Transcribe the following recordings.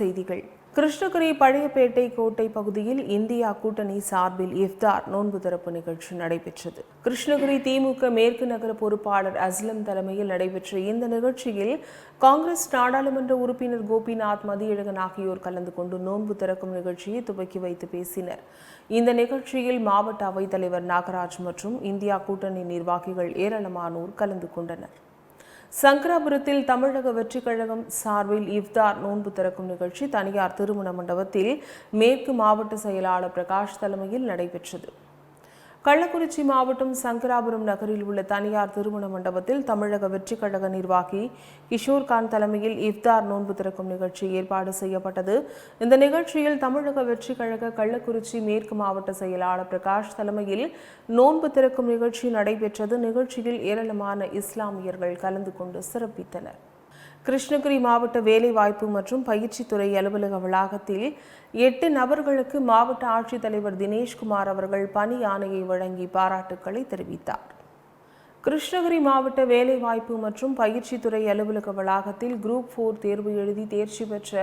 செய்திகள். கிருஷ்ணகிரி பழையப்பேட்டை கோட்டை பகுதியில் இந்தியா கூட்டணி சார்பில் இஃப்தார் நோன்பு திறப்பு நிகழ்ச்சி நடைபெற்றது. கிருஷ்ணகிரி திமுக மேற்கு நகர பொறுப்பாளர் அஸ்லம் தலைமையில் நடைபெற்ற இந்த நிகழ்ச்சியில் காங்கிரஸ் நாடாளுமன்ற உறுப்பினர் கோபிநாத் மதியழகன் ஆகியோர் கலந்து கொண்டு நோன்பு திறக்கும் நிகழ்ச்சியை துவக்கி வைத்து பேசினர். இந்த நிகழ்ச்சியில் மாவட்ட அவைத்தலைவர் நாகராஜ் மற்றும் இந்தியா கூட்டணி நிர்வாகிகள் ஏராளமானோர் கலந்து கொண்டனர். சங்கராபுரத்தில் தமிழக வெற்றிக் கழகம் சார்பில் இஃப்தார் நோன்பு திறக்கும் நிகழ்ச்சி தனியார் திருமண மண்டபத்தில் மேற்கு மாவட்ட செயலாளர் பிரகாஷ் தலைமையில் நடைபெற்றது. கள்ளக்குறிச்சி மாவட்டம் சங்கராபுரம் நகரில் உள்ள தனியார் திருமண மண்டபத்தில் தமிழக வெற்றி கழக நிர்வாகி கிஷோர்கான் தலைமையில் இஃப்தார் நோன்பு திறக்கும் நிகழ்ச்சி ஏற்பாடு செய்யப்பட்டது. இந்த நிகழ்ச்சியில் தமிழக வெற்றி கழக கள்ளக்குறிச்சி மேற்கு மாவட்ட செயலாளர் பிரகாஷ் தலைமையில் நோன்பு திறக்கும் நிகழ்ச்சி நடைபெற்றது. நிகழ்ச்சியில் ஏராளமான இஸ்லாமியர்கள் கலந்து கொண்டு சிறப்பித்தனர். கிருஷ்ணகிரி மாவட்ட வேலைவாய்ப்பு மற்றும் பயிற்சித்துறை அலுவலக வளாகத்தில் எட்டு நபர்களுக்கு மாவட்ட ஆட்சித்தலைவர் தினேஷ்குமார் அவர்கள் பணி ஆணையை வழங்கி பாராட்டுக்களை தெரிவித்தார். கிருஷ்ணகிரி மாவட்ட வேலைவாய்ப்பு மற்றும் பயிற்சித்துறை அலுவலக வளாகத்தில் குரூப் ஃபோர் தேர்வு எழுதி தேர்ச்சி பெற்ற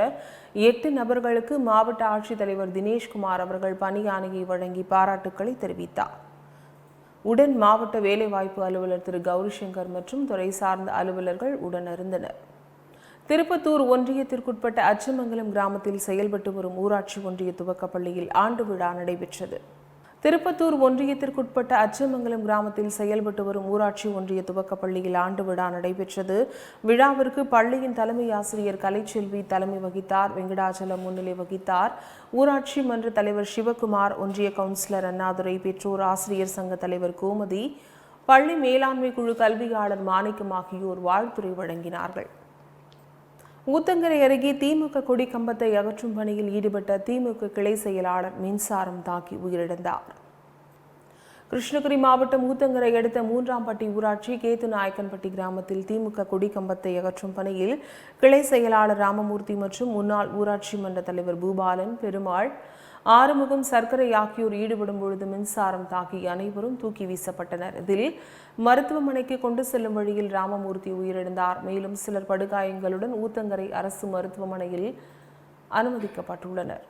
எட்டு நபர்களுக்கு மாவட்ட ஆட்சித்தலைவர் தினேஷ்குமார் அவர்கள் பணி ஆணையை வழங்கி பாராட்டுக்களை தெரிவித்தார். உடன் மாவட்ட வேலைவாய்ப்பு அலுவலர் திரு கௌரிசங்கர் மற்றும் துறை சார்ந்த அலுவலர்கள் உடனிருந்தனர். திருப்பத்தூர் ஒன்றியத்திற்குட்பட்ட அச்சமங்கலம் கிராமத்தில் செயல்பட்டு வரும் ஊராட்சி ஒன்றிய துவக்கப் பள்ளியில் ஆண்டு விழா நடைபெற்றது. திருப்பத்தூர் ஒன்றியத்திற்குட்பட்ட அச்சமங்கலம் கிராமத்தில் செயல்பட்டு வரும் ஊராட்சி ஒன்றிய துவக்கப் பள்ளியில் ஆண்டு விழா நடைபெற்றது. விழாவிற்கு பள்ளியின் தலைமை ஆசிரியர் கலைச்செல்வி தலைமை வகித்தார். வெங்கடாச்சலம் முன்னிலை வகித்தார். ஊராட்சி மன்ற தலைவர் சிவகுமார் ஒன்றிய கவுன்சிலர் அண்ணாதுரை பெற்றோர் ஆசிரியர் சங்க தலைவர் கோமதி பள்ளி மேலாண்மை குழு கல்வியாளர் மாணிக்கம் ஆகியோர் வாழ்த்துரை வழங்கினார்கள். ஊத்தங்கரை அருகே திமுக கொடி கம்பத்தை அகற்றும் பணியில் ஈடுபட்ட திமுக கிளை செயலாளர் மின்சாரம் தாக்கி உயிரிழந்தார். கிருஷ்ணகிரி மாவட்டம் ஊத்தங்கரை அடுத்த மூன்றாம்பட்டி ஊராட்சி கேத்து நாயக்கன்பட்டி கிராமத்தில் திமுக கொடி கம்பத்தை அகற்றும் பணியில் கிளை செயலாளர் ராமமூர்த்தி மற்றும் முன்னாள் ஊராட்சி மன்ற தலைவர் பூபாலன் பெருமாள் ஆறுமுகம் சர்க்கரை ஆகியோர் ஈடுபடும் பொழுது மின்சாரம் தாக்கி அனைவரும் தூக்கி வீசப்பட்டனர். இதில் மருத்துவமனைக்கு கொண்டு செல்லும் வழியில் ராமமூர்த்தி உயிரிழந்தார். மேலும் சிலர் படுகாயங்களுடன் ஊத்தங்கரை அரசு மருத்துவமனையில் அனுமதிக்கப்பட்டுள்ளனர்.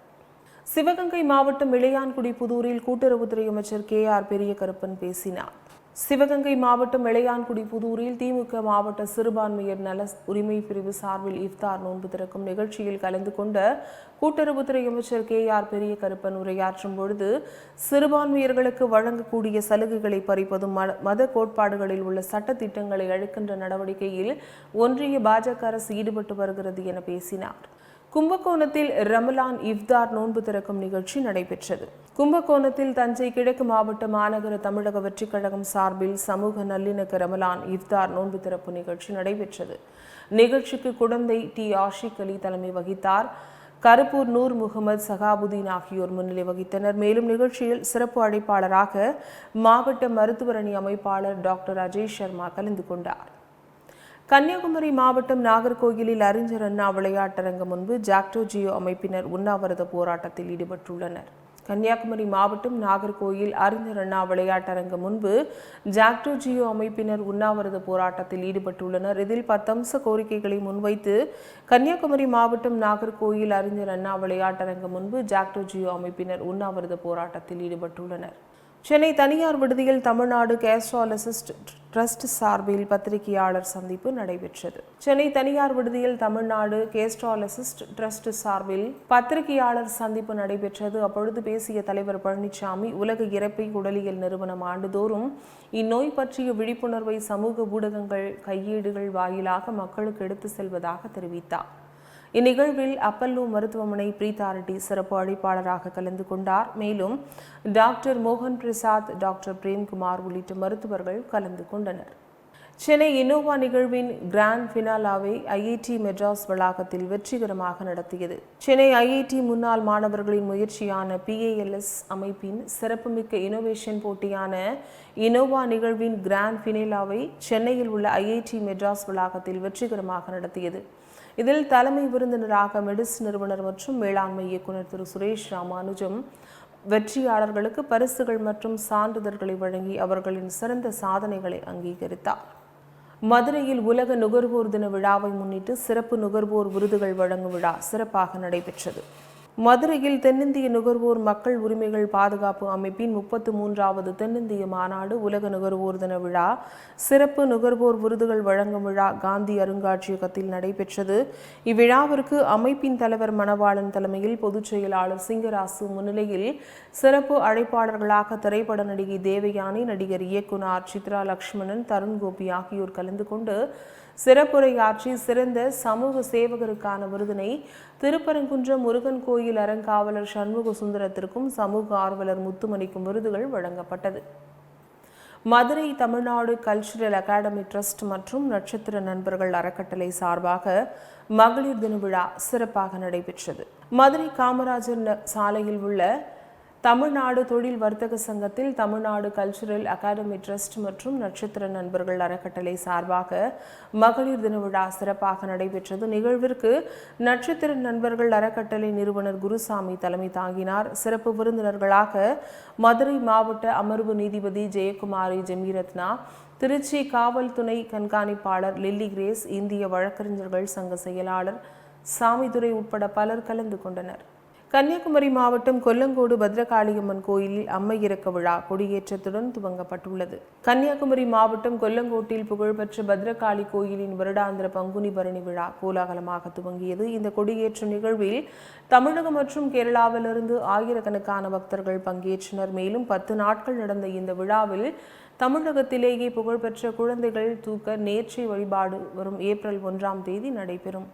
சிவகங்கை மாவட்டம் இளையான்குடி புதூரில் கூட்டுறவுத்துறை அமைச்சர் கே ஆர் பெரியகருப்பன் பேசினார். சிவகங்கை மாவட்டம் இளையான்குடி புதூரில் திமுக மாவட்ட சிறுபான்மையர் நல உரிமை பிரிவு சார்பில் இஃப்தார் நோன்பு திறக்கும் நிகழ்ச்சியில் கலந்து கொண்ட கூட்டுறவுத்துறை அமைச்சர் கே ஆர் பெரிய கருப்பன் உரையாற்றும் பொழுது சிறுபான்மையர்களுக்கு வழங்கக்கூடிய சலுகைகளை பறிப்பதும் மத- மத கோட்பாடுகளில் உள்ள சட்ட திட்டங்களை அழிக்கின்ற நடவடிக்கையில் ஒன்றிய பாஜக அரசு ஈடுபட்டு வருகிறது என பேசினார். கும்பகோணத்தில் ரமலான் இஃப்தார் நோன்பு திறக்கும் நிகழ்ச்சி நடைபெற்றது. கும்பகோணத்தில் தஞ்சை கிழக்கு மாவட்ட மாநகர தமிழக வெற்றிக் கழகம் சார்பில் சமூக நல்லிணக்க ரமலான் இஃப்தார் நோன்பு திறப்பு நிகழ்ச்சி நடைபெற்றது. நிகழ்ச்சிக்கு குடந்தை டி. ஆஷிக் அலி தலைமை வகித்தார். கருப்பூர் நூர் முகமது சகாபுதீன் ஆகியோர் முன்னிலை வகித்தனர். மேலும் நிகழ்ச்சியில் சிறப்பு அழைப்பாளராக மாவட்ட மருத்துவரணி அமைப்பாளர் டாக்டர் அஜய் சர்மா கலந்து கொண்டார். கன்னியாகுமரி மாவட்டம் நாகர்கோயிலில் அறிஞர் அண்ணா விளையாட்டரங்கம் முன்பு ஜாக்டோ ஜியோ அமைப்பினர் உண்ணாவிரத போராட்டத்தில் ஈடுபட்டுள்ளனர். கன்னியாகுமரி மாவட்டம் நாகர்கோயில் அறிஞர் அண்ணா விளையாட்டரங்கம் முன்பு ஜாக்டோ ஜியோ அமைப்பினர் உண்ணாவிரத போராட்டத்தில் ஈடுபட்டுள்ளனர். இதில் பத்தம்ச கோரிக்கைகளை முன்வைத்து கன்னியாகுமரி மாவட்டம் நாகர்கோயில் அறிஞர் அண்ணா விளையாட்டரங்கம் முன்பு ஜாக்டோ ஜியோ அமைப்பினர் உண்ணாவிரத போராட்டத்தில் ஈடுபட்டுள்ளனர். சென்னை தனியார் விடுதியில் தமிழ்நாடு கேஸ்ட்ராலஜிஸ்ட் ட்ரஸ்ட் சார்பில் பத்திரிகையாளர் சந்திப்பு நடைபெற்றது. சென்னை தனியார் விடுதியில் தமிழ்நாடு கேஸ்ட்ராலஜிஸ்ட் ட்ரஸ்ட் சார்பில் பத்திரிகையாளர் சந்திப்பு நடைபெற்றது. அப்பொழுது பேசிய தலைவர் பழனிசாமி உலக இறப்பை உடலியல் நிறுவனம் ஆண்டுதோறும் இந்நோய் பற்றிய விழிப்புணர்வை சமூக ஊடகங்கள் கையேடுகள் வாயிலாக மக்களுக்கு எடுத்து செல்வதாக தெரிவித்தார். இந்நிகழ்வில் அப்பல்லோ மருத்துவமனை பிரீதாரெட்டி சிறப்பு அழைப்பாளராக கலந்து கொண்டார். மேலும் டாக்டர் மோகன் பிரசாத் டாக்டர் பிரேம்குமார் உள்ளிட்ட மருத்துவர்கள் கலந்து கொண்டனர். சென்னை இன்னோவா நிகழ்வின் கிராண்ட் ஃபினாலாவை ஐஐடி மெட்ராஸ் வளாகத்தில் வெற்றிகரமாக நடத்தியது. சென்னை ஐஐடி முன்னாள் மாணவர்களின் முயற்சியான பிஏஎல்எஸ் அமைப்பின் சிறப்புமிக்க இனோவேஷன் போட்டியான இனோவா நிகழ்வின் கிராண்ட் ஃபினேலாவை சென்னையில் உள்ள ஐஐடி மெட்ராஸ் வளாகத்தில் வெற்றிகரமாக நடத்தியது. இதில் தலைமை விருந்தினராக மெடிஸ் நிறுவனர் மற்றும் மேலாண்மை இயக்குனர் திரு சுரேஷ் ராமானுஜம் வெற்றியாளர்களுக்கு பரிசுகள் மற்றும் சான்றிதழ்களை வழங்கி அவர்களின் சிறந்த சாதனைகளை அங்கீகரித்தார். மதுரையில் உலக நுகர்வோர் தின விழாவை முன்னிட்டு சிறப்பு நுகர்வோர் விருதுகள் வழங்கும் விழா சிறப்பாக நடைபெற்றது. மதுரையில் தென்னிந்திய நுகர்வோர் மக்கள் உரிமைகள் பாதுகாப்பு அமைப்பின் முப்பத்து மூன்றாவது தென்னிந்திய மாநாடு உலக நுகர்வோர் தின விழா. சிறப்பு நுகர்வோர் விருதுகள் வழங்கும் விழா காந்தி அருங்காட்சியகத்தில் நடைபெற்றது. இவ்விழாவிற்கு அமைப்பின் தலைவர் மணவாளன் தலைமையில் பொதுச் செயலாளர் சிங்கராசு முன்னிலையில் சிறப்பு அழைப்பாளர்களாக திரைப்பட நடிகை தேவயானி நடிகர் இயக்குனர் சித்ரா லக்ஷ்மணன் தருண் கோபி ஆகியோர் கலந்து கொண்டு சிறப்புரையாற்றி சிறந்த சமூக சேவகருக்கான விருதினை திருப்பரங்குன்றம் முருகன் கோயில் அறங்காவலர் சண்முக சுந்தரத்திற்கும் சமூக ஆர்வலர் முத்துமணிக்கும் விருதுகள் வழங்கப்பட்டது. Madurai Tamil Nadu cultural academy trust மற்றும் நட்சத்திர நண்பர்கள் அறக்கட்டளை சார்பாக மகளிர் தின விழா சிறப்பாக நடைபெற்றது. மதுரை காமராஜர் ந- சாலையில் உள்ள தமிழ்நாடு தொழில் வர்த்தக சங்கத்தில் தமிழ்நாடு கல்ச்சுரல் அகாடமி ட்ரஸ்ட் மற்றும் நட்சத்திர நண்பர்கள் அறக்கட்டளை சார்பாக மகளிர் தின விழா சிறப்பாக நடைபெற்றது. நிகழ்விற்கு நட்சத்திர நண்பர்கள் அறக்கட்டளை நிறுவனர் குருசாமி தலைமை தாங்கினார். சிறப்பு விருந்தினர்களாக மதுரை மாவட்ட அமர்வு நீதிபதி ஜெயக்குமாரி ஜெமிரத்னா திருச்சி காவல் துணை கண்காணிப்பாளர் லில்லி கிரேஸ் இந்திய வழக்கறிஞர்கள் சங்க செயலாளர் சாமிதுரை உட்பட பலர் கலந்து கொண்டனர். கன்னியாகுமரி மாவட்டம் கொல்லங்கோடு பத்ரகாளியம்மன் கோயிலில் அம்மை இறக்க விழா கொடியேற்றத்துடன் துவங்கப்பட்டுள்ளது. கன்னியாகுமரி மாவட்டம் கொல்லங்கோட்டில் புகழ்பெற்ற பத்ரகாளி கோயிலின் வருடாந்திர பங்குனி பரணி விழா கோலாகலமாக துவங்கியது. இந்த கொடியேற்ற நிகழ்வில் தமிழகம் மற்றும் கேரளாவிலிருந்து ஆயிரக்கணக்கான பக்தர்கள் பங்கேற்றனர். மேலும் பத்து நாட்கள் நடந்த இந்த விழாவில் தமிழகத்திலேயே புகழ்பெற்ற குழந்தைகள் தூக்க நேர்ச்சி வழிபாடு வரும் ஏப்ரல் ஒன்றாம் தேதி நடைபெறும்.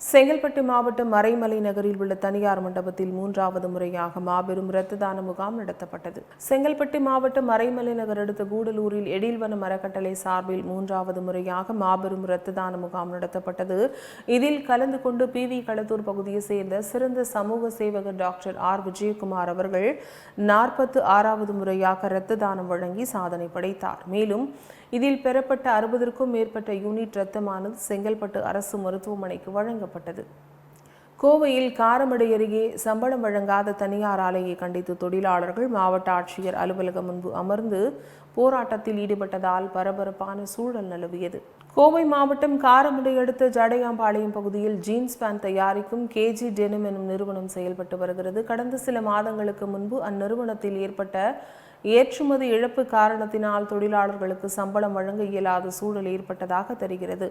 செங்கல்பட்டு மாவட்டம் மறைமலை நகரில் உள்ள தனியார் மண்டபத்தில் மூன்றாவது முறையாக மாபெரும் இரத்த தான முகாம் நடத்தப்பட்டது. செங்கல்பட்டு மாவட்டம் மறைமலை நகர் அடுத்த கூடலூரில் எழில்வனம் மரக்கட்டளை சார்பில் மூன்றாவது முறையாக மாபெரும் இரத்த தான முகாம் நடத்தப்பட்டது. இதில் கலந்து கொண்டு பி வி களத்தூர் பகுதியை சேர்ந்த சிறந்த சமூக சேவகர் டாக்டர் ஆர். விஜயகுமார் அவர்கள் நாற்பத்து ஆறாவது முறையாக இரத்த தானம் வழங்கி சாதனை படைத்தார். மேலும் இதில் பெறப்பட்ட அறுபதற்கும் மேற்பட்ட யூனிட் ரத்தமானது செங்கல்பட்டு அரசு மருத்துவமனைக்கு வழங்கப்பட்டது. கோவையில் காரமடை அருகே சம்பளம் வழங்காத தனியார் ஆலையை கண்டித்து தொழிலாளர்கள் மாவட்ட ஆட்சியர் அலுவலகம் முன்பு அமர்ந்து போராட்டத்தில் ஈடுபட்டதால் பரபரப்பான சூழல் நிலவியது. கோவை மாவட்டம் காரமடை அடுத்த ஜடையாம்பாளையம் பகுதியில் ஜீன்ஸ் பேண்ட் தயாரிக்கும் கேஜி டெனிம் எனும் நிறுவனம் செயல்பட்டு வருகிறது. கடந்த சில மாதங்களுக்கு முன்பு அந்நிறுவனத்தில் ஏற்பட்ட ஏற்றுமதி இழப்பு காரணத்தினால் தொழிலாளர்களுக்கு சம்பளம் வழங்க இயலாத சூழல் ஏற்பட்டதாக தெரிகிறது.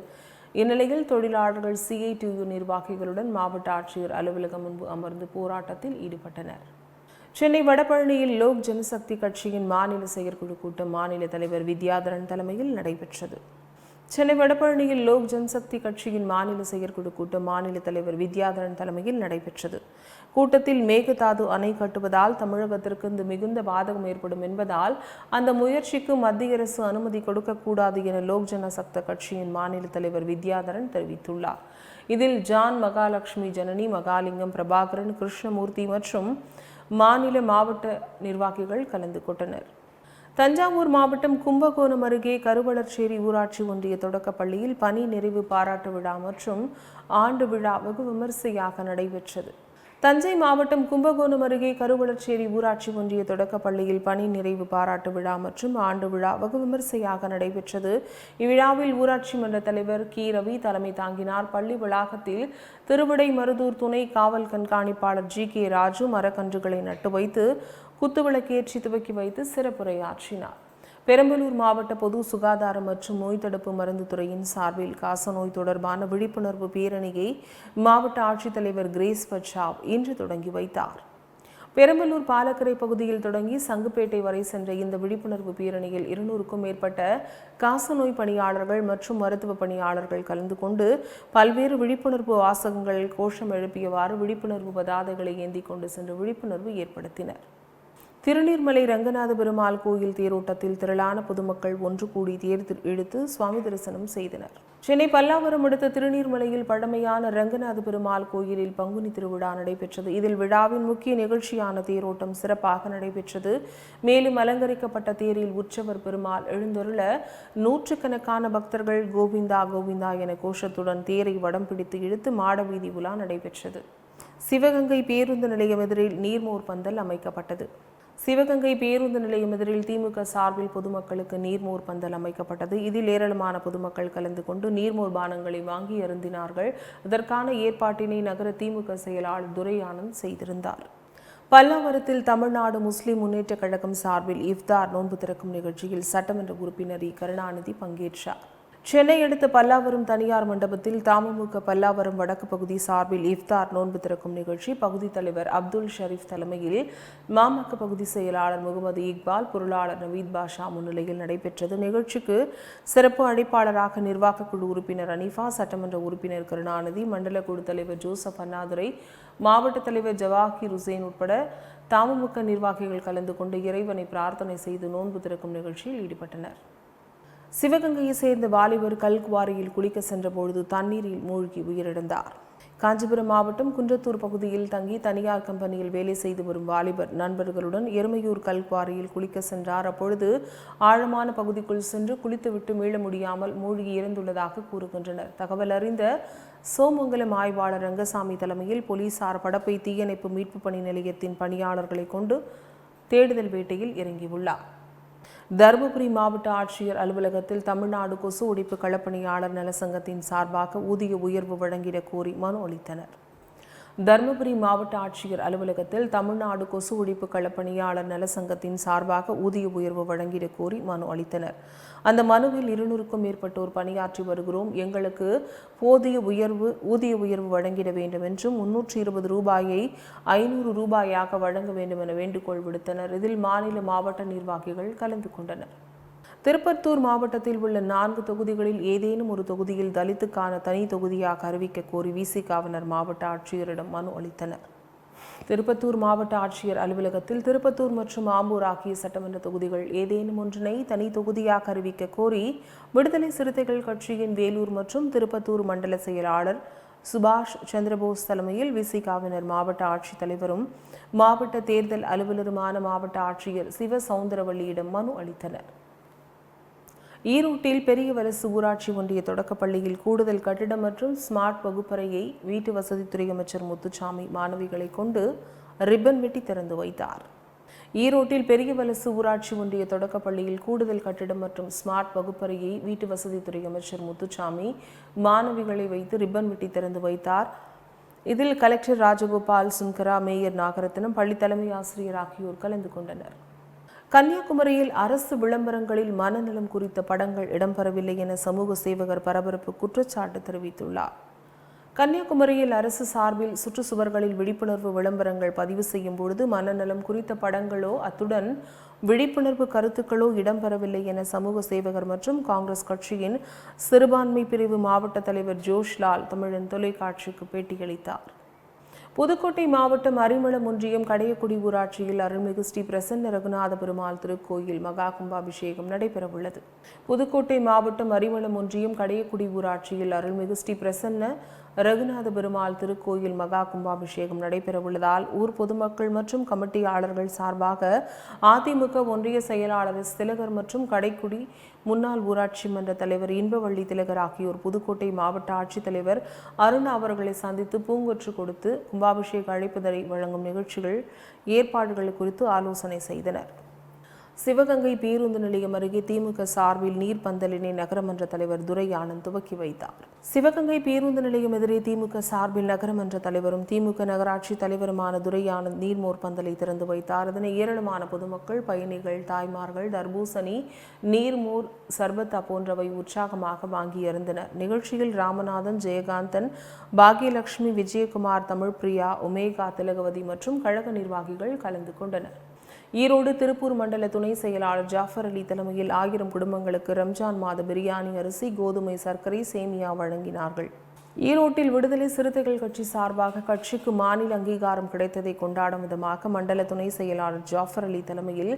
இந்நிலையில் தொழிலாளர்கள் சிஐடியு நிர்வாகிகளுடன் மாவட்ட ஆட்சியர் அலுவலகம் முன்பு அமர்ந்து போராட்டத்தில் ஈடுபட்டனர். சென்னை வடபழனியில் லோக் ஜனசக்தி கட்சியின் மாநில செயற்குழு கூட்டம் மாநில தலைவர் வித்யாதரன் தலைமையில் நடைபெற்றது. சென்னை வடபழனியில் லோக் ஜனசக்தி கட்சியின் மாநில செயற்குழு கூட்டம் மாநில தலைவர் வித்யாதரன் தலைமையில் நடைபெற்றது. கூட்டத்தில் மேகதாது அணை கட்டுவதால் தமிழகத்திற்கு இந்த மிகுந்த பாதகம் ஏற்படும் என்பதால் அந்த முயற்சிக்கு மத்திய அரசு அனுமதி கொடுக்கக்கூடாது என லோக் ஜனசக்த கட்சியின் மாநில தலைவர் வித்யாதரன் தெரிவித்துள்ளார். இதில் ஜான் மகாலட்சுமி ஜனனி மகாலிங்கம் பிரபாகரன் கிருஷ்ணமூர்த்தி மற்றும் மாநில மாவட்ட நிர்வாகிகள் கலந்து கொண்டனர். தஞ்சாவூர் மாவட்டம் கும்பகோணம் அருகே கருவளர்ச்சேரி ஊராட்சி ஒன்றிய தொடக்கப் பள்ளியில் பணி நிறைவு பாராட்டு விழா மற்றும் ஆண்டு விழா வெகு விமரிசையாக நடைபெற்றது. தஞ்சை மாவட்டம் கும்பகோணம் அருகே கருவளச்சேரி ஊராட்சி ஒன்றிய தொடக்கப் பள்ளியில் பணி நிறைவு பாராட்டு விழா மற்றும் ஆண்டு விழா வெகு விமரிசையாக நடைபெற்றது. இவ்விழாவில் ஊராட்சி மன்ற தலைவர் கி. ரவி தலைமை தாங்கினார். பள்ளி வளாகத்தில் திருவிடை மருதூர் துணை காவல் கண்காணிப்பாளர் ஜி. கே. ராஜு மரக்கன்றுகளை நட்டு வைத்து குத்துவிளக்கேற்றி துவக்கி வைத்து சிறப்புரையாற்றினார். பெரம்பலூர் மாவட்ட பொது சுகாதாரம் மற்றும் நோய் தடுப்பு மருந்து துறையின் சார்பில் காசநோய் தொடர்பான விழிப்புணர்வு பேரணியை மாவட்ட ஆட்சித்தலைவர் கிரேஸ் பச்சாவ் இன்று தொடங்கி வைத்தார். பெரம்பலூர் பாலக்கரை பகுதியில் தொடங்கி சங்குப்பேட்டை வரை சென்ற இந்த விழிப்புணர்வு பேரணியில் இருநூறுக்கும் மேற்பட்ட காசநோய் பணியாளர்கள் மற்றும் மருத்துவ பணியாளர்கள் கலந்து கொண்டு பல்வேறு விழிப்புணர்வு வாசகங்கள் கோஷம் எழுப்பியவாறு விழிப்புணர்வு பதாதைகளை ஏந்தி கொண்டு சென்று விழிப்புணர்வு ஏற்படுத்தினர். திருநீர்மலை ரங்கநாத பெருமாள் கோயில் தேரோட்டத்தில் திரளான பொதுமக்கள் ஒன்று கூடி தேர் இழுத்து சுவாமி தரிசனம் செய்தனர். சென்னை பல்லாவரம் அடுத்த திருநீர்மலையில் பழமையான ரங்கநாத பெருமாள் கோயிலில் பங்குனி திருவிழா நடைபெற்றது. இதில் விழாவின் முக்கிய நிகழ்ச்சியான தேரோட்டம் சிறப்பாக நடைபெற்றது. மேலும் அலங்கரிக்கப்பட்ட தேரில் உற்சவர் பெருமாள் எழுந்தருள நூற்றுக்கணக்கான பக்தர்கள் கோவிந்தா கோவிந்தா என கோஷத்துடன் தேரை வடம் பிடித்து இழுத்து மாடவீதி உலா நடைபெற்றது. சிவகங்கை பேருந்து நிலையம் எதிரில் நீர்மோர் பந்தல் அமைக்கப்பட்டது. சிவகங்கை பேருந்து நிலையம் எதிரில் திமுக சார்பில் பொதுமக்களுக்கு நீர்மோர் பந்தல் அமைக்கப்பட்டது. இதில் ஏராளமான பொதுமக்கள் கலந்து கொண்டு நீர்மோர் பானங்களை வாங்கி அருந்தினார்கள். இதற்கான ஏற்பாட்டினை நகர திமுக செயலாளர் துரை ஆனந்த் செய்திருந்தார். பல்லாவரத்தில் தமிழ்நாடு முஸ்லிம் முன்னேற்றக் கழகம் சார்பில் இஃப்தார் நோன்பு திறக்கும் நிகழ்ச்சியில் சட்டமன்ற உறுப்பினர் இ கருணாநிதி பங்கேற்றார். சென்னை அடுத்த பல்லாவரம் தனியார் மண்டபத்தில் தமுமுக பல்லாவரம் வடக்கு பகுதி சார்பில் இஃப்தார் நோன்பு திறக்கும் நிகழ்ச்சி. பகுதி தலைவர் அப்துல் ஷரீப் தலைமையில் மாமக்க பகுதி செயலாளர் முகமது இக்பால் பொருளாளர் நவீத் பாஷா முன்னிலையில் நடைபெற்றது. நிகழ்ச்சிக்கு சிறப்பு அழைப்பாளராக நிர்வாக குழு உறுப்பினர் அனிஃபா சட்டமன்ற உறுப்பினர் கருணாநிதி மண்டல குழு தலைவர் ஜோசப் அண்ணாதுரை மாவட்ட தலைவர் ஜவாஹிர் ஹுசேன் உட்பட தமுமுக நிர்வாகிகள் கலந்து கொண்டு இறைவனை பிரார்த்தனை செய்து நோன்பு திறக்கும் நிகழ்ச்சியில் ஈடுபட்டனர். சிவகங்கையை சேர்ந்த வாலிபர் கல்குவாரியில் குளிக்க சென்றபொழுது தண்ணீரில் மூழ்கி உயிரிழந்தார். காஞ்சிபுரம் மாவட்டம் குன்றத்தூர் பகுதியில் தங்கி தனியார் கம்பெனியில் வேலை செய்து வரும் வாலிபர் நண்பர்களுடன் எருமையூர் கல்குவாரியில் குளிக்க சென்றார். அப்பொழுது ஆழமான பகுதிக்குள் சென்று குளித்துவிட்டு மீள முடியாமல் மூழ்கி இறந்துள்ளதாக கூறுகின்றனர். தகவல் அறிந்த சோமங்கலம் ஆய்வாளர் ரங்கசாமி தலைமையில் போலீசார் படப்பை தீயணைப்பு மீட்பு பணி நிலையத்தின் பணியாளர்களை கொண்டு தேடுதல் வேட்டையில் இறங்கியுள்ளார். தருமபுரி மாவட்ட ஆட்சியர் அலுவலகத்தில் தமிழ்நாடு கொசு ஒழிப்பு களப்பணியாளர் நலசங்கத்தின் சார்பாக ஊதிய உயர்வு வழங்கிட கோரி மனு அளித்தனர். தருமபுரி மாவட்ட ஆட்சியர் அலுவலகத்தில் தமிழ்நாடு கொசு ஒழிப்பு களப்பணியாளர் நலசங்கத்தின் சார்பாக ஊதிய உயர்வு வழங்கிட கோரி மனு அளித்தனர். அந்த மனுவில் இருநூறுக்கும் மேற்பட்டோர் பணியாற்றி வருகிறோம். எங்களுக்கு போதிய உயர்வு ஊதிய உயர்வு வழங்கிட வேண்டும் என்றும் முன்னூற்றி இருபது ரூபாயை ஐநூறு ரூபாயாக வழங்க வேண்டும் என வேண்டுகோள் விடுத்தனர். இதில் மாநில மாவட்ட நிர்வாகிகள் கலந்து கொண்டனர். திருப்பத்தூர் மாவட்டத்தில் உள்ள நான்கு தொகுதிகளில் ஏதேனும் ஒரு தொகுதியில் தலித்துக்கான தனி தொகுதியாக அறிவிக்க கோரி விசிகாவினர் மாவட்ட ஆட்சியரிடம் மனு அளித்தனர். திருப்பத்தூர் மாவட்ட ஆட்சியர் அலுவலகத்தில் திருப்பத்தூர் மற்றும் ஆம்பூர் ஆகிய சட்டமன்ற தொகுதிகள் ஏதேனும் ஒன்றினை தனி தொகுதியாக அறிவிக்க கோரி விடுதலை சிறுத்தைகள் கட்சியின் வேலூர் மற்றும் திருப்பத்தூர் மண்டல செயலாளர் சுபாஷ் சந்திரபோஸ் தலைமையில் விசிகாவினர் மாவட்ட ஆட்சித்தலைவரும் மாவட்ட தேர்தல் அலுவலருமான மாவட்ட ஆட்சியர் சிவ சவுந்தரவல்லியிடம் மனு அளித்தனர். ஈரோட்டில் பெரியவரசு ஊராட்சி ஒன்றிய தொடக்கப்பள்ளியில் கூடுதல் கட்டிடம் மற்றும் ஸ்மார்ட் வகுப்பறையை வீட்டு வசதித்துறை அமைச்சர் முத்துசாமி மாணவிகளை கொண்டு ரிப்பன் வெட்டி திறந்து வைத்தார். ஈரோட்டில் பெரியவலசு ஊராட்சி ஒன்றிய தொடக்கப்பள்ளியில் கூடுதல் கட்டிடம் மற்றும் ஸ்மார்ட் வகுப்பறையை வீட்டு வசதித்துறை அமைச்சர் முத்துசாமி மாணவிகளை வைத்து ரிப்பன் வெட்டி திறந்து வைத்தார். இதில் கலெக்டர் ராஜகோபால் சுங்கரா மேயர் நாகரத்னம் பள்ளி தலைமை ஆசிரியர் ஆகியோர் கலந்து கொண்டனர். கன்னியாகுமரியில் அரசு விளம்பரங்களில் மனநலம் குறித்த படங்கள் இடம்பெறவில்லை என சமூக சேவகர் பரபரப்பு குற்றச்சாட்டு தெரிவித்துள்ளார். கன்னியாகுமரியில் அரசு சார்பில் சுற்றுச்சுவர்களில் விழிப்புணர்வு விளம்பரங்கள் பதிவு செய்யும் பொழுது மனநலம் குறித்த படங்களோ அத்துடன் விழிப்புணர்வு கருத்துக்களோ இடம்பெறவில்லை என சமூக சேவகர் மற்றும் காங்கிரஸ் கட்சியின் சிறுபான்மை பிரிவு மாவட்ட தலைவர் ஜோஷ்லால் தமிழன் தொலைக்காட்சிக்கு பேட்டியளித்தார். புதுக்கோட்டை மாவட்டம் அரிமளம் ஒன்றியம் கடையக்குடி ஊராட்சியில் அருள்மிகு ஸ்ரீ பிரசன்ன ரகுநாத பெருமாள் திருக்கோயில் மகா கும்பாபிஷேகம் நடைபெறவுள்ளது. புதுக்கோட்டை மாவட்டம் அரிமளம் ஒன்றியம் கடையக்குடி ஊராட்சியில் அருள்மிகு ஸ்ரீ பிரசன்ன ரகுநாத பெருமாள் திருக்கோயில் மகா கும்பாபிஷேகம் நடைபெறவுள்ளதால் ஊர் பொதுமக்கள் மற்றும் கமிட்டியாளர்கள் சார்பாக அதிமுக ஒன்றிய செயலாளர் எஸ். திலகர் மற்றும் கடைக்குடி முன்னாள் ஊராட்சி மன்ற தலைவர் இன்பவள்ளி திலகர் ஆகியோர் புதுக்கோட்டை மாவட்ட ஆட்சித்தலைவர் அருண் அவர்களை சந்தித்து பூங்கொற்று கொடுத்து கும்பாபிஷேக அழைப்புதலை வழங்கும் நிகழ்ச்சிகள் ஏற்பாடுகள் குறித்து ஆலோசனை செய்தனர் சிவகங்கை பேருந்து நிலையம் அருகே திமுக சார்பில் நீர் பந்தலினை நகரமன்ற தலைவர் துரை ஆனந்த் துவக்கி வைத்தார். சிவகங்கை பேருந்து நிலையம் எதிரே திமுக சார்பில் நகரமன்ற தலைவரும் திமுக நகராட்சி தலைவருமான துரை ஆனந்த் நீர்மோர் பந்தலை திறந்து வைத்தார். இதனை ஏராளமான பொதுமக்கள் பயணிகள் தாய்மார்கள் தர்பூசணி நீர்மோர் சர்பத்தா போன்றவை உற்சாகமாக வாங்கி இருந்தனர் நிகழ்ச்சியில் ராமநாதன் ஜெயகாந்தன் பாக்யலட்சுமி விஜயகுமார் தமிழ்பிரியா ஒமேகா திலகவதி மற்றும் கழக நிர்வாகிகள் கலந்து கொண்டனர். ஈரோடு திருப்பூர் மண்டல துணை செயலாளர் ஜாஃபர் அலி தலைமையில் ஆயிரம் குடும்பங்களுக்கு ரம்ஜான் மாத பிரியாணி அரிசி கோதுமை சர்க்கரை சேமியா வழங்கினார்கள். ஈரோட்டில் விடுதலை சிறுத்தைகள் கட்சி சார்பாக கட்சிக்கு மாநில அங்கீகாரம் கிடைத்ததை கொண்டாடும் விதமாக மண்டல துணை செயலாளர் ஜாஃபர் அலி தலைமையில்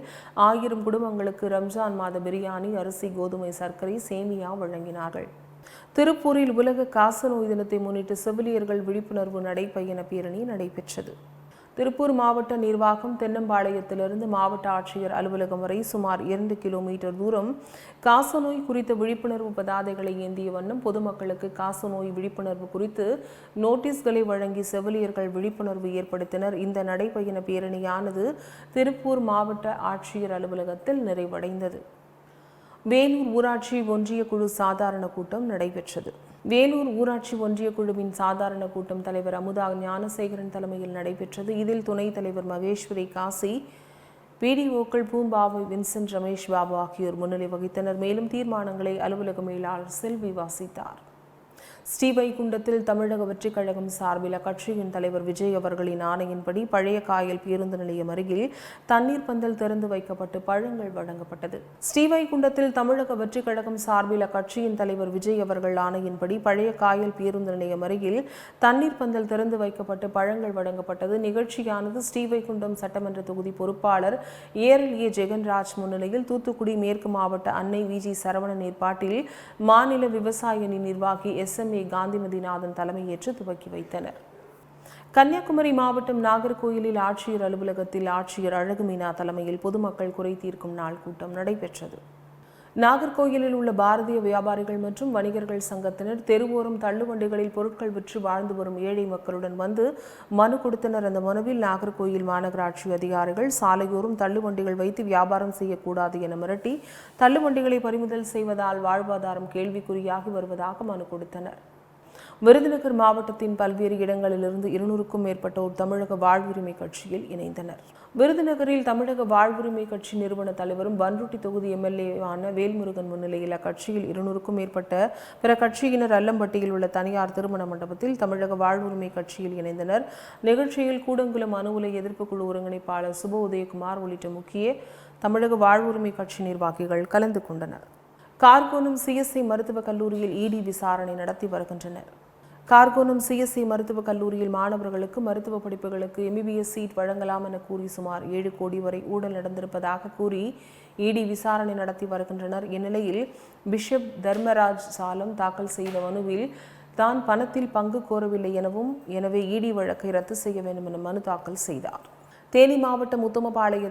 ஆயிரம் குடும்பங்களுக்கு ரம்ஜான் மாத பிரியாணி அரிசி கோதுமை சர்க்கரை சேமியா வழங்கினார்கள். திருப்பூரில் உலக காசநோய் தினத்தை முன்னிட்டு செவிலியர்கள் விழிப்புணர்வு நடைபயண பேரணி நடைபெற்றது. திருப்பூர் மாவட்ட நிர்வாகம் தென்னம்பாளையத்திலிருந்து மாவட்ட ஆட்சியர் அலுவலகம் வரை சுமார் இரண்டு கிலோமீட்டர் தூரம் காசநோய் குறித்த விழிப்புணர்வு பதாதைகளை ஏந்திய வண்ணம் பொதுமக்களுக்கு காசநோய் விழிப்புணர்வு குறித்து நோட்டீஸ்களை வழங்கி செவிலியர்கள் விழிப்புணர்வு ஏற்படுத்தினர். இந்த நடைபயண பேரணியானது திருப்பூர் மாவட்ட ஆட்சியர் அலுவலகத்தில் நிறைவடைந்தது. வேலூர் ஊராட்சி ஒன்றிய குழு சாதாரண கூட்டம் நடைபெற்றது. வேலூர் ஊராட்சி ஒன்றிய குழுவின் சாதாரண கூட்டம் தலைவர் அமுதா ஞானசேகரன் தலைமையில் நடைபெற்றது. இதில் துணைத் தலைவர் மகேஸ்வரி காசி பிடிஓக்கள் பூம்பாவை வின்சென்ட் ரமேஷ் பாபு ஆகியோர் முன்னிலை வகித்தனர். மேலும் தீர்மானங்களை அலுவலக மேலாளர் செல்வி வாசித்தார். ஸ்ரீவைகுண்டத்தில் தமிழக வெற்றிக் கழகம் சார்பில் அக்கட்சியின் தலைவர் விஜய் அவர்களின் ஆணையின்படி பழைய காயல் பேருந்து நிலையம் அருகில் தண்ணீர் பந்தல் திறந்து வைக்கப்பட்டு பழங்கள் வழங்கப்பட்டது. ஸ்ரீவைகுண்டத்தில் தமிழக வெற்றிக் கழகம் சார்பில் அக்கட்சியின் தலைவர் விஜய் அவர்கள் ஆணையின்படி பழைய காயல் பேருந்து நிலையம் அருகில் தண்ணீர் பந்தல் திறந்து வைக்கப்பட்டு பழங்கள் வழங்கப்பட்டது. நிகழ்ச்சியானது ஸ்ரீவைகுண்டம் சட்டமன்ற தொகுதி பொறுப்பாளர் ஏரல் ஏ. ஜெகன்ராஜ் முன்னிலையில் தூத்துக்குடி மேற்கு மாவட்ட அன்னை விஜி சரவணன் ஏற்பாட்டில் மாநில விவசாய அணி நிர்வாகி எஸ். எம். ஏ காந்திமதிநாதன் தலைமையேற்று துவக்கி வைத்தனர். கன்னியாகுமரி மாவட்டம் நாகர்கோயிலில் ஆட்சியர் அலுவலகத்தில் ஆட்சியர் அழகுமீனா தலைமையில் பொதுமக்கள் குறை தீர்க்கும் நாள் கூட்டம் நடைபெற்றது. நாகர்கோயிலில் உள்ள பாரதிய வியாபாரிகள் மற்றும் வணிகர்கள் சங்கத்தினர் தெருவோரம் தள்ளுவண்டிகளில் பொருட்கள் விற்று வாழ்ந்து வரும் ஏழை மக்களுடன் வந்து மனு கொடுத்தனர். அந்த மனுவில் நாகர்கோயில் மாநகராட்சி அதிகாரிகள் சாலையோரம் தள்ளுவண்டிகள் வைத்து வியாபாரம் செய்யக்கூடாது என மிரட்டி தள்ளுவண்டிகளை பறிமுதல் செய்வதால் வாழ்வாதாரம் கேள்விக்குறியாகி வருவதாக மனு கொடுத்தனர். விருதுநகர் மாவட்டத்தின் பல்வேறு இடங்களிலிருந்து இருநூறுக்கும் மேற்பட்டோர் தமிழக வாழ்வுரிமை கட்சியில் இணைந்தனர். விருதுநகரில் தமிழக வாழ்வுரிமை கட்சி நிறுவன தலைவரும் பன்ருட்டி தொகுதி எம்எல்ஏவான வேல்முருகன் முன்னிலையில் அக்கட்சியில் இருநூறுக்கும் மேற்பட்ட பிற கட்சியினர் அல்லம்பட்டியில் உள்ள தனியார் திருமண மண்டபத்தில் தமிழக வாழ்வுரிமை கட்சியில் இணைந்தனர். நிகழ்ச்சியில் கூடங்குளம் அணு உலை எதிர்ப்பு குழு ஒருங்கிணைப்பாளர் சுப உதயகுமார் உள்ளிட்ட முக்கிய தமிழக வாழ்வுரிமை கட்சி நிர்வாகிகள் கலந்து கொண்டனர். கார்கோனம் சிஎஸ்சி மருத்துவக் கல்லூரியில் இடி விசாரணை நடத்தி வருகின்றனர். கார்கோனம் சிஎஸ்சி மருத்துவக் கல்லூரியில் மாணவர்களுக்கு மருத்துவ படிப்புகளுக்கு எம்பிபிஎஸ் சீட் வழங்கலாம் என கூறி சுமார் ஏழு கோடி வரை ஊழல் நடந்திருப்பதாக கூறி இடி விசாரணை நடத்தி வருகின்றனர். இந்நிலையில் பிஷப் தர்மராஜ் சாலம் தாக்கல் செய்த மனுவில் தான் பணத்தில் பங்கு கோரவில்லை எனவும் எனவே இடி வழக்கை ரத்து செய்ய வேண்டும் என மனு தாக்கல் செய்தார். தேனி மாவட்டம் உத்தமபாளைய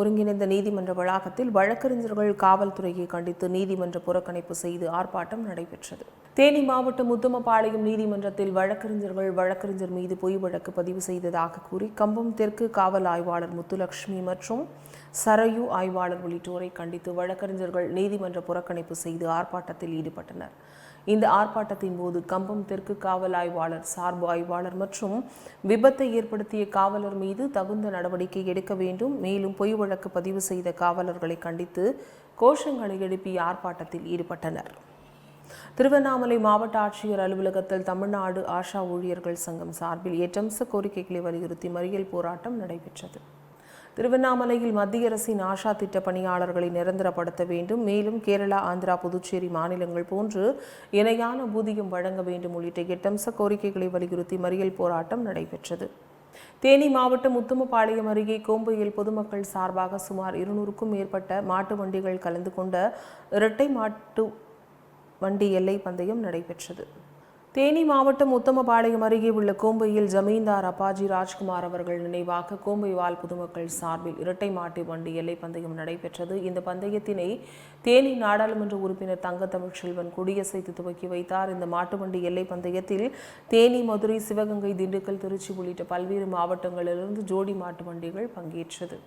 ஒருங்கிணைந்த நீதிமன்ற வளாகத்தில் வழக்கறிஞர்கள் காவல்துறையை கண்டித்து நீதிமன்ற புறக்கணிப்பு செய்து ஆர்ப்பாட்டம் நடைபெற்றது. தேனி மாவட்டம் முத்தமபாளையம் நீதிமன்றத்தில் வழக்கறிஞர்கள் வழக்கறிஞர் மீது பொய் வழக்கு பதிவு செய்ததாக கூறி கம்பம் தெற்கு காவல் ஆய்வாளர் முத்துலட்சுமி மற்றும் சரையு ஆய்வாளர் உள்ளிட்டோரை கண்டித்து வழக்கறிஞர்கள் நீதிமன்ற புறக்கணிப்பு செய்து ஆர்ப்பாட்டத்தில் ஈடுபட்டனர். இந்த ஆர்ப்பாட்டத்தின் போது கம்பம் தெற்கு காவல் ஆய்வாளர் சார்பு ஆய்வாளர் மற்றும் விபத்தை ஏற்படுத்திய காவலர் மீது தகுந்த நடவடிக்கை எடுக்க வேண்டும். மேலும் பொய் வழக்கு பதிவு செய்த காவலர்களை கண்டித்து கோஷங்களை எழுப்பி ஆர்ப்பாட்டத்தில் ஈடுபட்டனர். திருவண்ணாமலை மாவட்ட ஆட்சியர் அலுவலகத்தில் தமிழ்நாடு ஆஷா ஊழியர்கள் சங்கம் சார்பில் எட்டம்ச கோரிக்கைகளை வலியுறுத்தி மறியல் போராட்டம் நடைபெற்றது. திருவண்ணாமலையில் மத்திய அரசின் ஆஷா திட்ட பணியாளர்களை நிரந்தரப்படுத்த வேண்டும். மேலும் கேரளா ஆந்திரா புதுச்சேரி மாநிலங்கள் போன்று இணையான ஊதியம் வழங்க வேண்டும் உள்ளிட்ட எட்டம்ச கோரிக்கைகளை வலியுறுத்தி மறியல் போராட்டம் நடைபெற்றது. தேனி மாவட்டம் உத்தமபாளையம் அருகே கோம்பையில் பொதுமக்கள் சார்பாக சுமார் இருநூறுக்கும் மேற்பட்ட மாட்டு வண்டிகள் கலந்து கொண்ட இரட்டை மாட்டு வண்டி எல்லை பந்தயம் நடைபெற்றது. தேனி மாவட்டம் உத்தமபாளையம் அருகே உள்ள கோம்பையில் ஜமீன்தார் அப்பாஜி ராஜ்குமார் அவர்கள் நினைவாக கோம்பை வாழ் பொதுமக்கள் சார்பில் இரட்டை மாட்டு வண்டி எல்லை பந்தயம் நடைபெற்றது. இந்த பந்தயத்தினை தேனி நாடாளுமன்ற உறுப்பினர் தங்க தமிழ்ச்செல்வன் கொடியசைத்து துவக்கி வைத்தார். இந்த மாட்டு வண்டி எல்லை பந்தயத்தில் தேனி மதுரை சிவகங்கை திண்டுக்கல் திருச்சி உள்ளிட்ட பல்வேறு மாவட்டங்களிலிருந்து ஜோடி மாட்டு வண்டிகள் பங்கேற்றது.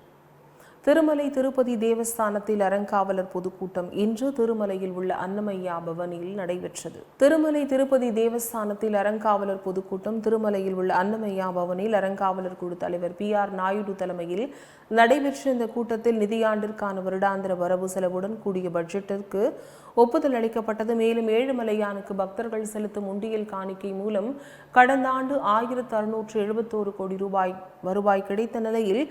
திருமலை திருப்பதி தேவஸ்தானத்தில் அறங்காவலர் பொதுக்கூட்டம் இன்று திருமலையில் உள்ள அன்னமையா பவனியில் நடைபெற்றது. திருமலை திருப்பதி தேவஸ்தானத்தில் அறங்காவலர் பொதுக்கூட்டம் திருமலையில் உள்ள அன்னமையா பவனில் அறங்காவலர் குழு தலைவர் பி ஆர் நாயுடு தலைமையில் நடைபெற்ற இந்த கூட்டத்தில் நிதியாண்டிற்கான வருடாந்திர வரவு செலவுடன் கூடிய பட்ஜெட்டிற்கு ஒப்புதல் அளிக்கப்பட்டது. மேலும் ஏழுமலையானுக்கு பக்தர்கள் செலுத்தும் உண்டியல் காணிக்கை மூலம் கடந்த ஆண்டு ஆயிரத்து அறுநூற்று எழுபத்தோரு கோடி ரூபாய் வருவாய் கிடைத்த நிலையில்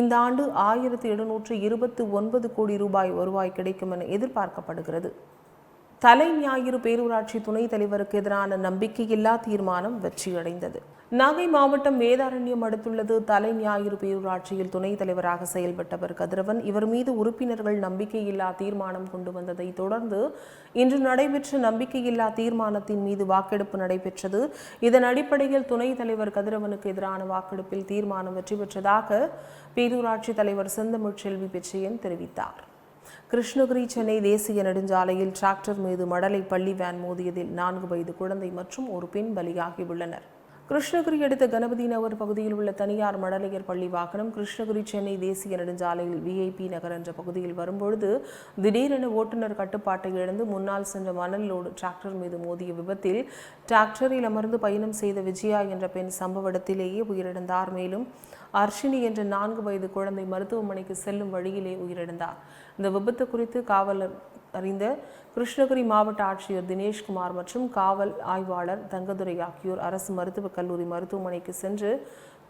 இந்த ஆண்டு ஆயிரத்து எழுநூற்று இருபத்து ஒன்பது கோடி ரூபாய் வருவாய் கிடைக்கும் என எதிர்பார்க்கப்படுகிறது. தலை ஞாயிறு பேரூராட்சி துணைத் தலைவருக்கு எதிரான நம்பிக்கையில்லா தீர்மானம் வெற்றியடைந்தது. நாகை மாவட்டம் வேதாரண்யம் அடுத்துள்ளது. தலை ஞாயிறு பேரூராட்சியில் துணைத் தலைவராக செயல்பட்டவர் கதிரவன். இவர் மீது உறுப்பினர்கள் நம்பிக்கையில்லா தீர்மானம் கொண்டு வந்ததை தொடர்ந்து இன்று நடைபெற்ற நம்பிக்கையில்லா தீர்மானத்தின் மீது வாக்கெடுப்பு நடைபெற்றது. இதன் அடிப்படையில் துணைத் தலைவர் கதிரவனுக்கு எதிரான வாக்கெடுப்பில் தீர்மானம் வெற்றி பெற்றதாக பேரூராட்சி தலைவர் செந்தமிழ் செல்வி பிச்சையன் தெரிவித்தார். கிருஷ்ணகிரி சென்னை தேசிய நெடுஞ்சாலையில் டிராக்டர் மீது மடலை பள்ளி வேன் மோதியதில் நான்கு வயது குழந்தை மற்றும் ஒரு பெண் பலியாகியுள்ளனர். கிருஷ்ணகிரி அடுத்த கணபதி நகர் பகுதியில் உள்ள தனியார் மடலையர் பள்ளி வாகனம் கிருஷ்ணகிரி சென்னை தேசிய நெடுஞ்சாலையில் விஐபி நகர் என்ற பகுதியில் வரும்பொழுது திடீரென ஓட்டுநர் கட்டுப்பாட்டை இழந்து முன்னால் சென்ற மணல் லோடு டிராக்டர் மீது மோதிய விபத்தில் டிராக்டரில் அமர்ந்து பயணம் செய்த விஜயா என்ற பெண் சம்பவ இடத்திலேயே உயிரிழந்தார். மேலும் அர்ஷினி என்ற நான்கு வயது குழந்தை மருத்துவமனைக்கு செல்லும் வழியிலே உயிரிழந்தார். இந்த விபத்து குறித்து காவலர் அறிந்த கிருஷ்ணகிரி மாவட்ட ஆட்சியர் தினேஷ்குமார் மற்றும் காவல் ஆய்வாளர் தங்கதுரை ஆகியோர் அரசு மருத்துவக் கல்லூரி மருத்துவமனைக்கு சென்று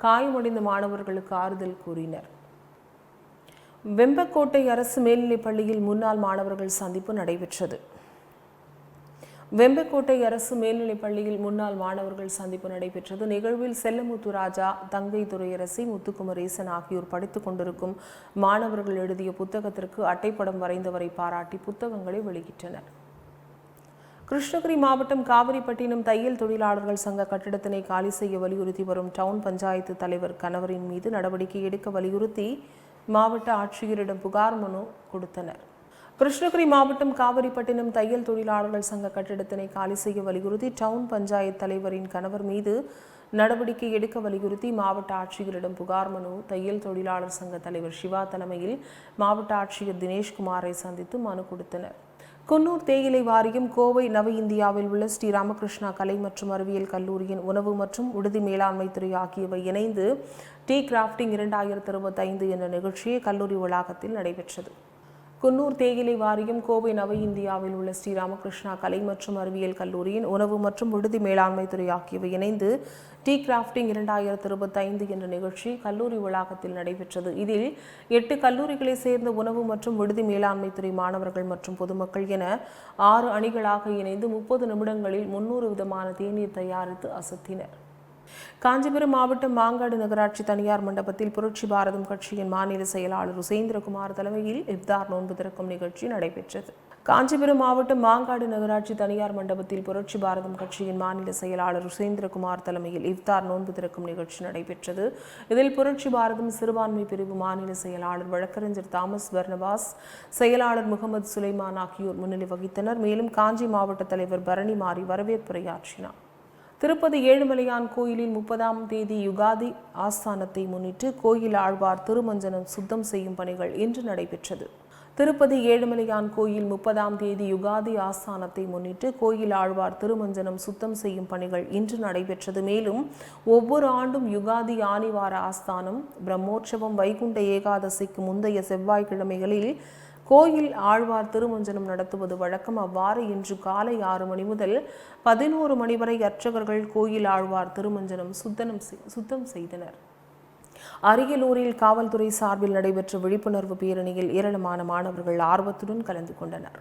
காயமடைந்த மாணவர்களுக்கு ஆறுதல் கூறினர். வெம்பக்கோட்டை அரசு மேல்நிலைப் பள்ளியில் முன்னாள் மாணவர்கள் சந்திப்பு நடைபெற்றது. வெம்பக்கோட்டை அரசு மேல்நிலைப் பள்ளியில் முன்னாள் மாணவர்கள் சந்திப்பு நடைபெற்றது. நிகழ்வில் செல்லமுத்து ராஜா தங்கை துரையரசி முத்துக்குமரேசன் ஆகியோர் படித்துக் கொண்டிருக்கும் மாணவர்கள் எழுதிய புத்தகத்திற்கு அட்டைப்படம் வரைந்தவரை பாராட்டி புத்தகங்களை வெளியிட்டனர். கிருஷ்ணகிரி மாவட்டம் காவிரிப்பட்டினம் தையல் தொழிலாளர்கள் சங்க கட்டிடத்தினை காலி செய்ய வலியுறுத்தி வரும் டவுன் பஞ்சாயத்து தலைவர் கணவரின் மீது நடவடிக்கை எடுக்க வலியுறுத்தி மாவட்ட ஆட்சியரிடம் புகார் மனு கொடுத்தனர். கிருஷ்ணகிரி மாவட்டம் காவிரிப்பட்டினம் தையல் தொழிலாளர்கள் சங்க கட்டிடத்தினை காலி செய்ய வலியுறுத்தி டவுன் பஞ்சாயத் தலைவரின் கணவர் மீது நடவடிக்கை எடுக்க வலியுறுத்தி மாவட்ட ஆட்சியரிடம் புகார் மனு. தையல் தொழிலாளர் சங்க தலைவர் சிவா தலைமையில் மாவட்ட ஆட்சியர் தினேஷ்குமாரை சந்தித்து மனு கொடுத்தனர். குன்னூர் தேயிலை வாரியம் கோவை நவ இந்தியாவில் உள்ள ஸ்ரீ ராமகிருஷ்ணா கலை மற்றும் அறிவியல் கல்லூரியின் உணவு மற்றும் உடுதி மேலாண்மை துறை ஆகியவை இணைந்து டீ கிராஃப்டிங் இரண்டாயிரத்தி இருபத்தைந்து என்ற நிகழ்ச்சியை கல்லூரி வளாகத்தில் நடைபெற்றது. குன்னூர் தேயிலை வாரியம் கோவை நவ இந்தியாவில் உள்ள ஸ்ரீ ராமகிருஷ்ணா கலை மற்றும் அறிவியல் கல்லூரியின் உணவு மற்றும் விடுதி மேலாண்மை துறை ஆகியவை இணைந்து டீ கிராஃப்டிங் இரண்டாயிரத்தி இருபத்தைந்து என்ற நிகழ்ச்சி கல்லூரி வளாகத்தில் நடைபெற்றது. இதில் எட்டு கல்லூரிகளை சேர்ந்த உணவு மற்றும் விடுதி மேலாண்மை துறை மாணவர்கள் மற்றும் பொதுமக்கள் என ஆறு அணிகளாக இணைந்து முப்பது நிமிடங்களில் முன்னூறு விதமான தேநீர் தயாரித்து அசத்தினர். காஞ்சிபுரம் மாவட்டம் மாங்காடு நகராட்சி தனியார் மண்டபத்தில் புரட்சி பாரதம் கட்சியின் மாநில செயலாளர் உசேந்திரகுமார் தலைமையில் இப்தார் நோன்பு திறக்கும் நிகழ்ச்சி நடைபெற்றது. காஞ்சிபுரம் மாவட்டம் மாங்காடு நகராட்சி தனியார் மண்டபத்தில் புரட்சி பாரதம் கட்சியின் மாநில செயலாளர் உசேந்திரகுமார் தலைமையில் இஃப்தார் நோன்பு திறக்கும் நிகழ்ச்சி நடைபெற்றது. இதில் புரட்சி பாரதம் சிறுபான்மை பிரிவு மாநில செயலாளர் வழக்கறிஞர் தாமஸ் வர்ணவாஸ் செயலாளர் முகமது சுலைமான் ஆகியோர் முன்னிலை வகித்தனர். மேலும் காஞ்சி மாவட்ட தலைவர் பரணி மாறி வரவேற்புரையாற்றினார். திருப்பதி ஏழுமலையான் கோயிலில் முப்பதாம் தேதி யுகாதி ஆஸ்தானத்தை முன்னிட்டு கோயில் ஆழ்வார் திருமஞ்சனம் சுத்தம் செய்யும் பணிகள் இன்று நடைபெற்றது. திருப்பதி ஏழுமலையான் கோயில் முப்பதாம் தேதி யுகாதி ஆஸ்தானத்தை முன்னிட்டு கோயில் ஆழ்வார் திருமஞ்சனம் சுத்தம் செய்யும் பணிகள் இன்று நடைபெற்றது. மேலும் ஒவ்வொரு ஆண்டும் யுகாதி ஆனிவார ஆஸ்தானம் பிரம்மோற்சவம் வைகுண்ட ஏகாதசிக்கு முந்தைய செவ்வாய்க்கிழமைகளில் கோயில் ஆழ்வார் திருமஞ்சனம் நடத்துவது வழக்கம். அவ்வாறு இன்று காலை ஆறு மணி முதல் பதினோரு மணி வரை அர்ச்சகர்கள் கோயில் ஆழ்வார் திருமஞ்சனம் சுத்தனம் சுத்தம் செய்தனர். அரியலூரில் காவல்துறை சார்பில் நடைபெற்ற விழிப்புணர்வு பேரணியில் ஏராளமான மாணவர்கள் ஆர்வத்துடன் கலந்து கொண்டனர்.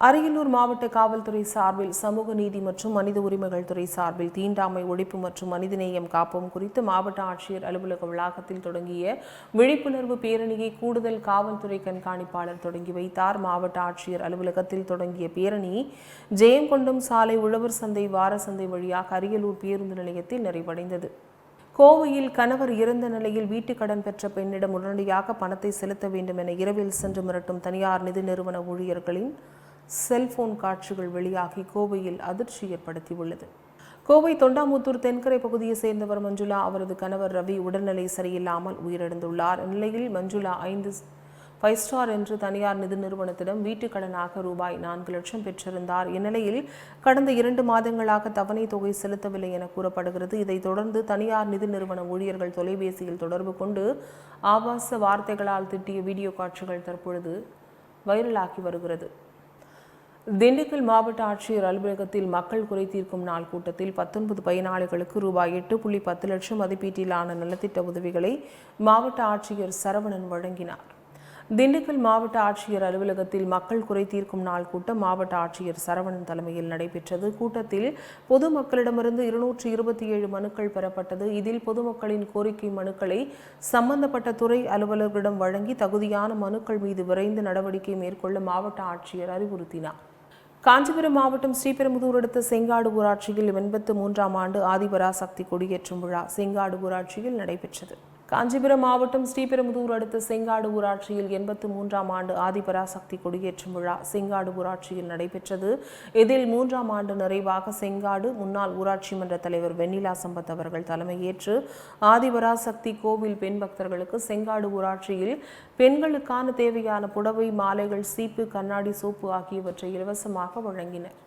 அரியலூர் மாவட்ட காவல்துறை சார்பில் சமூக நீதி மற்றும் மனித உரிமைகள் துறை சார்பில் தீண்டாமை ஒழிப்பு மற்றும் மனிதநேயம் காப்போம் குறித்து மாவட்ட ஆட்சியர் அலுவலக வளாகத்தில் தொடங்கிய விழிப்புணர்வு பேரணியை கூடுதல் காவல்துறை கண்காணிப்பாளர் தொடங்கி வைத்தார். மாவட்ட ஆட்சியர் அலுவலகத்தில் தொடங்கிய பேரணி ஜெயங்கொண்டம் சாலை உழவர் சந்தை வார சந்தை வழியாக அரியலூர் பேருந்து நிலையத்தில் நிறைவடைந்தது. கோவையில் கணவர் இறந்த நிலையில் வீட்டுக் கடன் பெற்ற பெண்ணிடம் உடனடியாக பணத்தை செலுத்த வேண்டும் என இரவில் சென்று மிரட்டும் தனியார் நிதி நிறுவன ஊழியர்களின் செல்போன் காட்சிகள் வெளியாகி கோவையில் அதிர்ச்சி ஏற்படுத்தியுள்ளது. கோவை தொண்டாமுத்தூர் தென்கரை பகுதியை சேர்ந்தவர் மஞ்சுளா அவரது கணவர் ரவி உடல்நிலை சரியில்லாமல் உயிரிழந்துள்ளார். இந்நிலையில் மஞ்சுளா ஐந்து ஃபைவ் ஸ்டார் என்று தனியார் நிதி நிறுவனத்திடம் வீட்டுக் கடனாக ரூபாய் நான்கு லட்சம் பெற்றிருந்தார். இந்நிலையில் கடந்த இரண்டு மாதங்களாக தவணை தொகை செலுத்தவில்லை என கூறப்படுகிறது. இதைத் தொடர்ந்து தனியார் நிதி நிறுவன ஊழியர்கள் தொலைபேசியில் தொடர்பு கொண்டு ஆபாச வார்த்தைகளால் திட்டிய வீடியோ காட்சிகள் தற்பொழுது வைரலாகி வருகிறது. திண்டுக்கல் மாவட்ட ஆட்சியர் அலுவலகத்தில் மக்கள் குறை தீர்க்கும் நாள் கூட்டத்தில் பத்தொன்பது பயனாளிகளுக்கு ரூபாய் எட்டு புள்ளி பத்து லட்சம் மதிப்பீட்டிலான நலத்திட்ட உதவிகளை மாவட்ட ஆட்சியர் சரவணன் வழங்கினார். திண்டுக்கல் மாவட்ட ஆட்சியர் அலுவலகத்தில் மக்கள் குறை தீர்க்கும் நாள் கூட்டம் மாவட்ட ஆட்சியர் சரவணன் தலைமையில் நடைபெற்றது. கூட்டத்தில் பொதுமக்களிடமிருந்து இருநூற்றி இருபத்தி ஏழு மனுக்கள் பெறப்பட்டது. இதில் பொதுமக்களின் கோரிக்கை மனுக்களை சம்பந்தப்பட்ட துறை அலுவலர்களிடம் வழங்கி தகுதியான மனுக்கள் மீது விரைந்து நடவடிக்கை மேற்கொள்ள மாவட்ட ஆட்சியர் அறிவுறுத்தினார். காஞ்சிபுரம் மாவட்டம் ஸ்ரீபெரும்புதூர் அடுத்த செங்காடு ஊராட்சியில் எண்பத்து மூன்றாம் ஆண்டு ஆதிபராசக்தி கொடியேற்றும் விழா செங்காடு ஊராட்சியில் நடைபெற்றது. காஞ்சிபுரம் மாவட்டம் ஸ்ரீபெரும்புதூர் அடுத்த செங்காடு ஊராட்சியில் எண்பத்து மூன்றாம் ஆண்டு ஆதிபராசக்தி கொடியேற்றும் விழா செங்காடு ஊராட்சியில் நடைபெற்றது. இதில் மூன்றாம் ஆண்டு நிறைவாக செங்காடு முன்னாள் ஊராட்சி மன்ற தலைவர் வெண்ணிலா சம்பத் அவர்கள் தலைமையேற்று ஆதிபராசக்தி கோவில் பெண் பக்தர்களுக்கு செங்காடு ஊராட்சியில் பெண்களுக்கான தேவையான புடவை மாலைகள் சீப்பு கண்ணாடி சோப்பு ஆகியவற்றை இலவசமாக வழங்கினர்.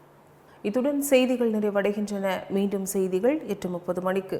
இத்துடன் செய்திகள் நிறைவடைகின்றன. மீண்டும் செய்திகள் எட்டு முப்பது மணிக்கு.